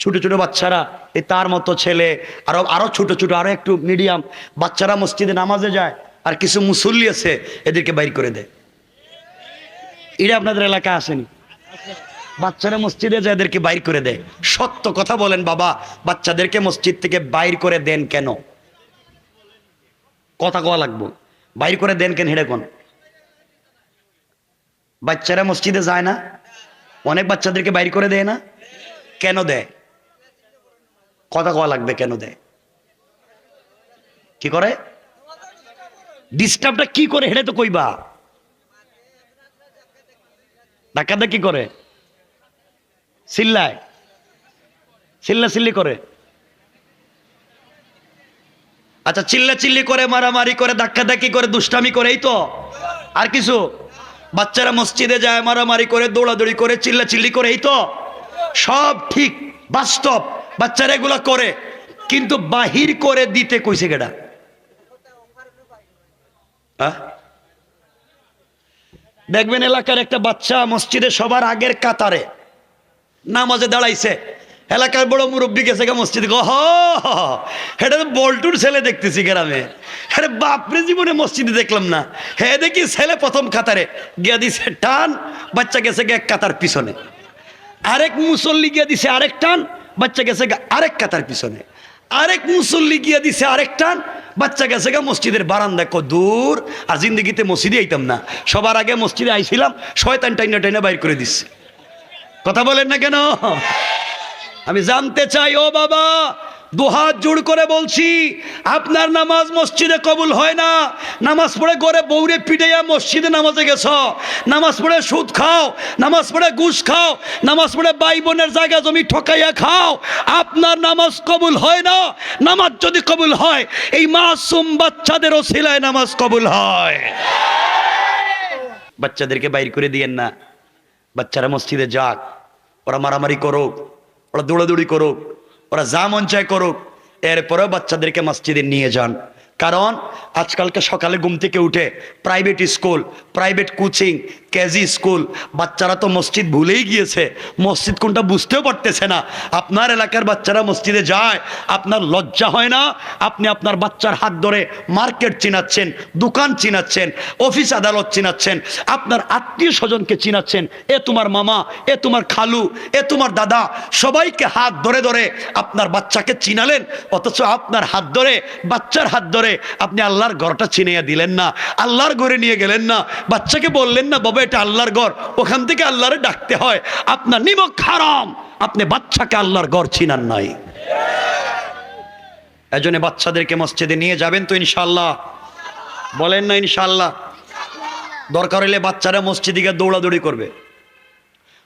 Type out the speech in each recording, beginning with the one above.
ছোট ছোট বাচ্চারা এই তার মতো ছেলে, আরও আরও ছোট ছোট, আরও একটু মিডিয়াম বাচ্চারা মসজিদে নামাজে যায়, আর কিছু মুসল্লি আছে, এদেরকে বাইর করে দেয়। এটা আপনাদের এলাকায় আসেনি। বাচ্চারা মসজিদে যায়, এদেরকে বাইর করে দেয়। সত্য কথা বলেন বাবা, বাচ্চাদেরকে মসজিদ থেকে বাইর করে দেন কেন? কথা কওয়া লাগবো। বাইর করে দেন কেন, হেডে কোন? বাচ্চারা মসজিদে যায় না? অনেক বাচ্চাদেরকে বাইর করে দেয় না? কেন দেয়? কথা কওয়া লাগবে কেন দেয় কি করে? ডিস্টার্বটা কি করে হেডে তো কইবা? ডাকাতটা কি করে? চিল্লায়। চিল্লা চিল্লি করে। আচ্ছা চিল্লা চিল্লি করে, মারামারি করে, ধাক্কা ধাক্কি করে, দুষ্টামি করে, এই তো? আর কিছু? বাচ্চারা মসজিদে যায়, মারামারি করে, দৌড়াদৌড়ি করে, চিল্লা চিল্লি করে, এই তো? সব ঠিক, বাস্তব। বাচ্চারা এগুলো করে, কিন্তু বাহির করে দিতে কইছে কেডা? দেখবেন এলাকার একটা বাচ্চা মসজিদে সবার আগের কাতারে নামাজে দাঁড়াইছে। এলাকার বড় মুরব্বী গেছে গা মসজিদে, গো, হ এটা তো বল্টুর ছেলে দেখতেছি গ্রামে। আরে বাপরে, জীবনে মসজিদে দেখলাম না। হ্যাঁ দেখি ছেলে প্রথম কাতারে। গিয়া দিছে টান, বাচ্চা গেছে গিয়ে এক কাতার পিছনে। আরেক মুসল্লি গিয়া দিছে আরেক টান বাচ্চা গেছে আরেক কাতার পিছনে। আরেক মুসল্লি গিয়ে দিছে আরেক টান, বাচ্চা গেছে গা মসজিদের বারান্দা কত দূর? আর জিন্দগিতে মসজিদে আইতাম না। সবার আগে মসজিদে আইছিলাম, শয়তান টাইনা টাইনা বাইর করে দিচ্ছে কথা বলেন না কেন? আমি জানতে চাই, ও বাবা দুহাত জোড় করে বলছি, আপনার নামাজ মসজিদে কবুল হয় না। নামাজ পড়ে গড়ে বৌরে পিটাইয়া মসজিদে নামাজে গেছ। নামাজ পড়ে সুদ খাও, নামাজ পড়ে ঘুষ খাও, নামাজ পড়ে ভাই বোনের জায়গা জমি ঠকাইয়া খাও। আপনার নামাজ কবুল হয় না, নামাজ যদি কবুল হয়, এই মাসুম বাচ্চাদেরও ওসিলায় নামাজ কবুল হয়। বাচ্চাদেরকে বাইর করে দিয়েন না। বাচ্চারা মসজিদে যাক, ওরা মারামারি করুক, ওরা দৌড়াদৌড়ি করুক। ওরা যা মন চায় করুক এরপরেও বাচ্চাদেরকে মসজিদে নিয়ে যান। কারণ আজকালকে সকালে ঘুম থেকে উঠে private school private coaching KG school বাচ্চারা তো মসজিদ ভুলেই গিয়েছে। মসজিদ কোনটা বুঝতেও পারতেছে না। আপনার এলাকার বাচ্চারা মসজিদে যায়, আপনার লজ্জা হয় না? আপনি আপনার বাচ্চার হাত ধরে মার্কেট চিনাচ্ছেন, দোকান চিনাচ্ছেন অফিস আদালত চিনাচ্ছেন, আপনার আত্মীয় স্বজনকে চিনাচ্ছেন, এ তোমার মামা, এ তোমার খালু, এ তোমার দাদা। সবাইকে হাত ধরে ধরে আপনার বাচ্চাকে চিনালেন, অথচ আপনার হাত ধরে, বাচ্চার হাত ধরে আপনি আল্লাহর ঘরটা চিনিয়ে দিলেন না, আল্লাহর ঘরে নিয়ে গেলেন না, বাচ্চাকে বললেন না, বাবা, এটা আল্লাহর ঘর। ওখান থেকে আল্লাহরে ডাকতে হয়, আপনার নিমক হারাম, আপনি বাচ্চাকে আল্লাহর ঘর চিনান নাই। এজন্য বাচ্চাদেরকে মসজিদে নিয়ে যাবেন তো ইনশাল্লাহ বলেন না ইনশাল্লাহ দরকার হলে বাচ্চারা মসজিদে গিয়ে দৌড়াদৌড়ি করবে।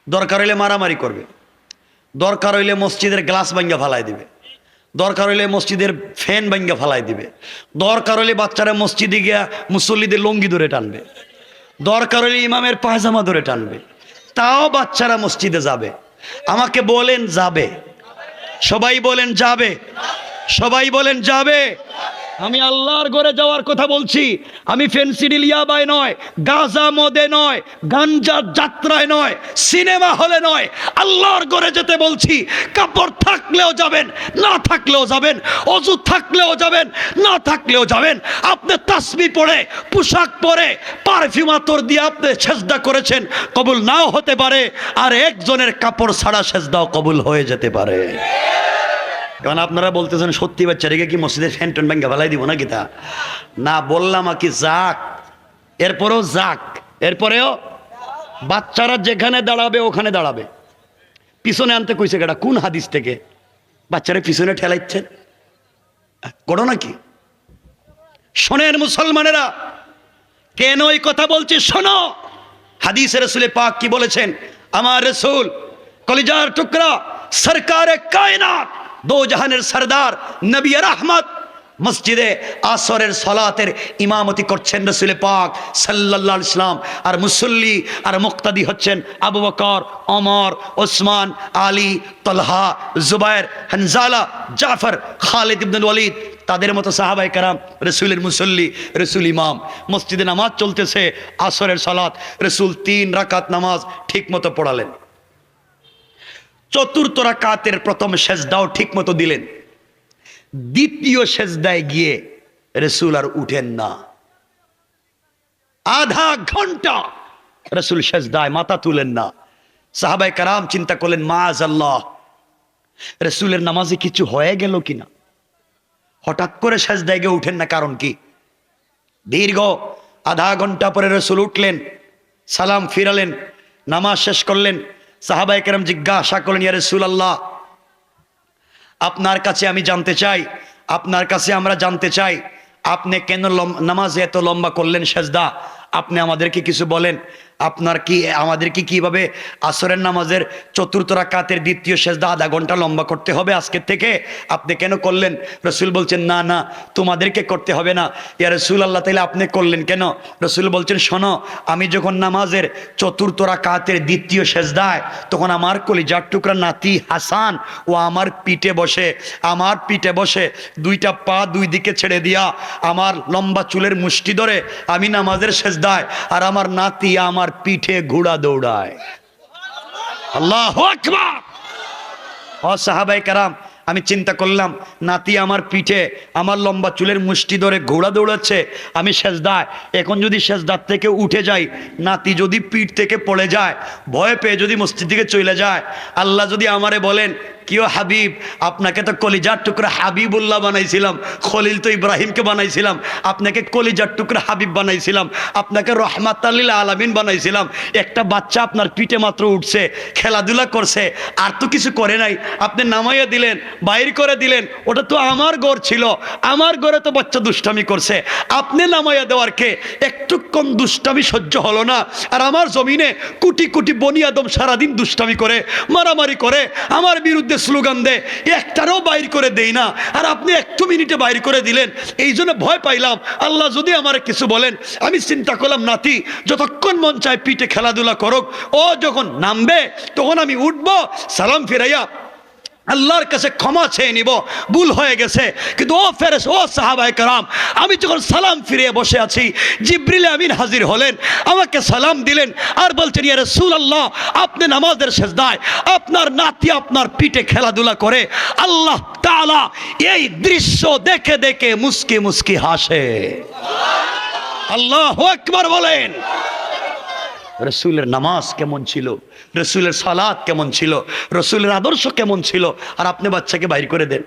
দরকার হলে মারামারি করবে। দরকার হইলে মসজিদের গ্লাস ভাঙ্গা ফালাই দিবে। দরকার হলে মসজিদের ফ্যান ভাঙ্গা ফালাই দিবে। দরকার হলে বাচ্চারা মসজিদে গিয়া মুসল্লিদের লঙ্গি ধরে টানবে। দরকার হলে ইমামের পায়জামা ধরে টানবে। তাও বাচ্চারা মসজিদে যাবে। আমাকে বলেন যাবে। সবাই বলেন যাবে। সবাই বলেন যাবে। আমি আল্লাহর ঘরে যাওয়ার কথা বলছি। আমি ফেন্সিডিল ইয়াবায় নয়, গাজা মদে নয় গাঞ্জার যাত্রায় নয়, সিনেমা হলে নয়। আল্লাহর ঘরে যেতে বলছি, কাপড় থাকলেও যাবেন, না থাকলেও যাবেন, অজু থাকলেও যাবেন, না থাকলেও যাবেন। আপনি তাসবি পরে পোশাক পরে, পারফিউম আতর দিয়ে আপনি সেজদা করেছেন, কবুল নাও হতে পারে, আর একজনের কাপড় ছাড়া সেজদাও কবুল হয়ে যেতে পারে। এখন আপনারা বলতেছেন, সত্যি বাচ্চারিকে কি মসজিদের ফ্যান ট্যান ব্যাঙ্গা ফেলাই দিব নাকি তা? না, বললাম আর কি, যাক। এরপরেও যাক। এরপরেও বাচ্চারা যেখানে দাঁড়াবে, ওখানে দাঁড়াবে। পিছনে আনতে কইছে কেটা কোন হাদিস থেকে? বাচ্চারা পিছনে ঠেলাইচ্ছেন করো নাকি? শোনেন মুসলমানেরা, কেন এই কথা বলছি? শোনো। হাদিসের রসুলে পাক কি বলেছেন? আমার রসুল কলিজার টুকরা, সরকারে কায়নাত দো জাহানের সরদার নবী রহমত মসজিদে আসরের সলাতের ইমামতি করছেন রসুল পাক আলাইহি ইসলাম আর মুসল্লি আর মুক্তাদি হচ্ছেন আবু বকর, ওমর, ওসমান, আলী, তলহা জুবায়ের হানজালা, জাফর, খালিদ ইবনুল ওয়ালিদ। তাদের মতো সাহাবাই কারাম রসুলের মুসল্লি, রসুল ইমাম। মসজিদে নামাজ চলতেছে, আসরের সালাত রসুল তিন রাকাত নামাজ ঠিক মতো পড়ালেন। চতুর্থ রাকাতের প্রথম সেজদাও ঠিক মতো দিলেন। দ্বিতীয় সেজদায় গিয়ে রসুল আর উঠেন না। আধা ঘণ্টা রসুল সেজদায় মাথা তুলেন না। সাহাবাই কারাম চিন্তা করলেন মাজ আল্লাহ রসুলের নামাজে কিছু হয়ে গেল কিনা? হঠাৎ করে সেজদায় গিয়ে উঠেন না কারণ কি? দীর্ঘ আধা ঘণ্টা পরে রসুল উঠলেন, সালাম ফিরালেন, নামাজ শেষ করলেন সাহাবাই কেরাম জিজ্ঞাসা করলেন ইয়ারে সুলাল্লাহ আপনার কাছে আমি জানতে চাই, আপনার কাছে আমরা জানতে চাই, আপনি কেন নামাজ নামাজে এত লম্বা করলেন সেজদা? আপনি আমাদেরকে কিছু বলেন। আপনার কি আমাদের কি কীভাবে আসরের নামাজের চতুর্থ রাকাতের দ্বিতীয় সেজদা আধা ঘণ্টা লম্বা করতে হবে আজকের থেকে? আপনি কেন করলেন? রসুল বলছেন, না না, তোমাদেরকে করতে হবে না। ইয়া রসুল আল্লাহ তাইলে আপনি করলেন কেন? রসুল বলছেন, শোনো, আমি যখন নামাজের চতুর্থ রাকাতের দ্বিতীয় সেজদায়, তখন আমার কলিজার টুকরা নাতি হাসান ও আমার পিঠে বসে, আমার পিঠে বসে দুইটা পা দুই দিকে ছেড়ে দিয়া, আমার লম্বা চুলের মুষ্টি ধরে আমি নামাজের সেজদায়, আর আমার নাতি, আমার পিঠে ঘোড়া দৌড়ায়। আল্লাহ সাহাবাই কারাম, আমি চিন্তা করলাম, নাতি আমার পিঠে আমার লম্বা চুলের মুষ্টি ধরে ঘোড়া দৌড়াচ্ছে, আমি সেজদায়। এখন যদি সেজদার থেকে উঠে যাই, নাতি যদি পিঠ থেকে পড়ে যায়, ভয় পেয়ে যদি মসজিদ থেকে চলে যায়, আল্লাহ যদি আমারে বলেন কিও হাবিব? আপনাকে তো কলিজার টুকরা হাবিবুল্লাহ বানাইছিলাম। খলিল তো ইব্রাহিমকে বানাইছিলাম। আপনাকে কলিজার টুকরা হাবিব বানাইছিলাম। আপনাকে রহমাত আল্লিল আলামিন বানাইছিলাম। একটা বাচ্চা আপনার পিঠে মাত্র উঠছে, খেলাধুলা করছে, আর তো কিছু করে নাই। আপনি নামাইয়া দিলেন, বাইর করে দিলেন, ওটা তো আমার ঘর ছিল। আমার ঘরে তো বাচ্চা দুষ্টামি করছে। আপনি নামাইয়া দেওয়ার কে? একটু কম দুষ্টামি সহ্য হলো না। আর আমার জমিনে কোটি কোটি বনি আদম সারাদিন দুষ্টামি করে, মারামারি করে। আমার বিরুদ্ধে স্লোগান দেয়, একটারও বাইর করে দেই না। আর আপনি একটু মিনিটে বাইর করে দিলেন, এই জন্য ভয় পাইলাম। আল্লাহ যদি আমার কিছু বলেন, আমি চিন্তা করলাম, নাতি, যতক্ষণ মন চায় পিঠে খেলাধুলা করুক, ও যখন নামবে, তখন আমি উঠবো, সালাম ফিরাইয়া আল্লাহর কাছে ক্ষমা চেয়ে নিব, ভুল হয়ে গেছে। কিন্তু ও ফেরেস ও সাহাবাই কারাম, আমি যখন সালাম ফিরিয়ে বসে আছি, জিব্রিলে আমিন হাজির হলেন, আমাকে সালাম দিলেন আর বলছেন, ইয়া রাসূল আল্লাহ আপনি নামাজের সেজদায় আপনার নাতি আপনার পিঠে খেলাধুলা করে, আল্লাহ তাআলা এই দৃশ্য দেখে দেখে মুস্কি মুস্কি হাসে। আল্লাহ আকবার বলেন। রসুলের নামাজ কেমন ছিল? রসুলের সালাদ কেমন ছিল? রসুলের আদর্শ কেমন ছিল? আর আপনি বাচ্চাকে বাইর করে দেন।